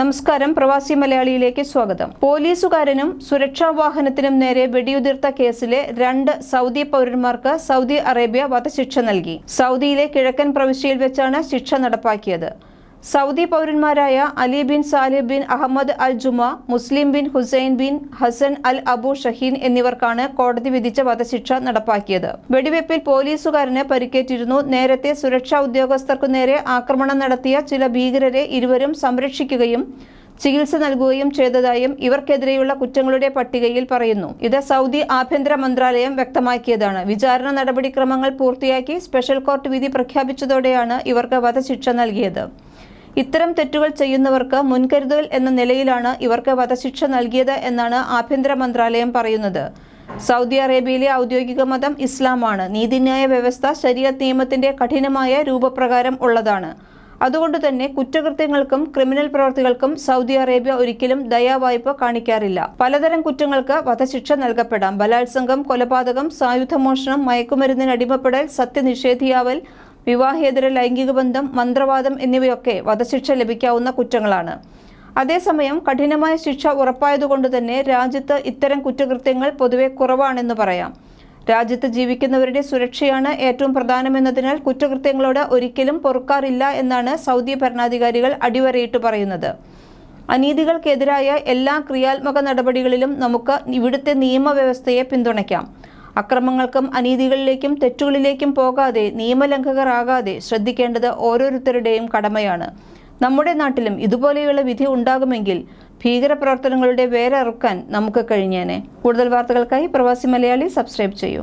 നമസ്കാരം. പ്രവാസി മലയാളിയിലേക്ക് സ്വാഗതം. പോലീസുകാരനും സുരക്ഷാ വാഹനത്തിനും നേരെ വെടിയുതിർത്ത കേസിലെ രണ്ട് സൗദി പൗരന്മാർക്ക് സൗദി അറേബ്യ വധശിക്ഷ നൽകി. സൗദിയിലെ കിഴക്കൻ പ്രവിശ്യയിൽ വെച്ചാണ് ശിക്ഷ നടപ്പാക്കിയത്. Saudi പൗരന്മാരായ Ali bin Salib bin Ahmed al Juma Muslim bin Hussain bin Hassan al Abu Shaheen എന്നിവർക്കാണ് കോടതി വിധിച്ച വധശിക്ഷ നടപ്പാക്കിയത്. വെടിവെപ്പിൽ പോലീസുകാരന് പരിക്കേറ്റിരുന്നു. നേരത്തെ സുരക്ഷാ ഉദ്യോഗസ്ഥർക്കു നേരെ ആക്രമണം നടത്തിയ ചില ഭീകരരെ ഇരുവരും സംരക്ഷിക്കുകയും ചികിത്സ നൽകുകയും ചെയ്തതായും ഇവർക്കെതിരെയുള്ള കുറ്റങ്ങളുടെ പട്ടികയിൽ പറയുന്നു. ഇത് സൗദി ആഭ്യന്തര മന്ത്രാലയം വ്യക്തമാക്കിയതാണ്. വിചാരണ നടപടിക്രമങ്ങൾ പൂർത്തിയാക്കി സ്പെഷ്യൽ കോർട്ട് വിധി പ്രഖ്യാപിച്ചതോടെയാണ് ഇവർക്ക് വധശിക്ഷ നൽകിയത്. ഇത്തരം തെറ്റുകൾ ചെയ്യുന്നവർക്ക് മുൻകരുതൽ എന്ന നിലയിലാണ് ഇവർക്ക് വധശിക്ഷ നൽകിയത് എന്നാണ് ആഭ്യന്തര മന്ത്രാലയം പറയുന്നത്. സൗദി അറേബ്യയിലെ ഔദ്യോഗിക മതം ഇസ്ലാമാണ്. നീതിന്യായ വ്യവസ്ഥ ശരീഅത്ത് നിയമത്തിന്റെ കഠിനമായ രൂപപ്രകാരം ഉള്ളതാണ്. അതുകൊണ്ട് തന്നെ കുറ്റകൃത്യങ്ങൾക്കും ക്രിമിനൽ പ്രവർത്തികൾക്കും സൗദി അറേബ്യ ഒരിക്കലും ദയാവായ്പ കാണിക്കാറില്ല. പലതരം കുറ്റങ്ങൾക്ക് വധശിക്ഷ നൽകപ്പെടാം. ബലാത്സംഗം കൊലപാതകം സായുധമോഷണം മയക്കുമരുന്നിന് അടിമപ്പെടൽ സത്യനിഷേധിയാവൽ വിവാഹേതര ലൈംഗിക ബന്ധം മന്ത്രവാദം എന്നിവയൊക്കെ വധശിക്ഷ ലഭിക്കാവുന്ന കുറ്റങ്ങളാണ്. അതേസമയം കഠിനമായ ശിക്ഷ ഉറപ്പായതുകൊണ്ട് തന്നെ രാജ്യത്ത് ഇത്തരം കുറ്റകൃത്യങ്ങൾ പൊതുവെ കുറവാണെന്ന് പറയാം. രാജ്യത്ത് ജീവിക്കുന്നവരുടെ സുരക്ഷയാണ് ഏറ്റവും പ്രധാനമെന്നതിനാൽ കുറ്റകൃത്യങ്ങളോട് ഒരിക്കലും പൊറുക്കാറില്ല എന്നാണ് സൗദി ഭരണാധികാരികൾ അടിവരയിട്ട് പറയുന്നത്. അനീതികൾക്കെതിരായ എല്ലാ ക്രിയാത്മക നടപടികളിലും നമുക്ക് ഇവിടുത്തെ നിയമവ്യവസ്ഥയെ പിന്തുണയ്ക്കാം. അക്രമങ്ങൾക്കും അനീതികളിലേക്കും തെറ്റുകളിലേക്കും പോകാതെ നിയമലംഘകർ ആകാതെ ശ്രദ്ധിക്കേണ്ടത് ഓരോരുത്തരുടെയും കടമയാണ്. നമ്മുടെ നാട്ടിലും ഇതുപോലെയുള്ള വിധി ഉണ്ടാകുമെങ്കിൽ ഭീകരപ്രവർത്തനങ്ങളുടെ വേരറുക്കാൻ നമുക്ക് കഴിഞ്ഞേനെ. കൂടുതൽ വാർത്തകൾക്കായി പ്രവാസി മലയാളി സബ്സ്ക്രൈബ് ചെയ്യൂ.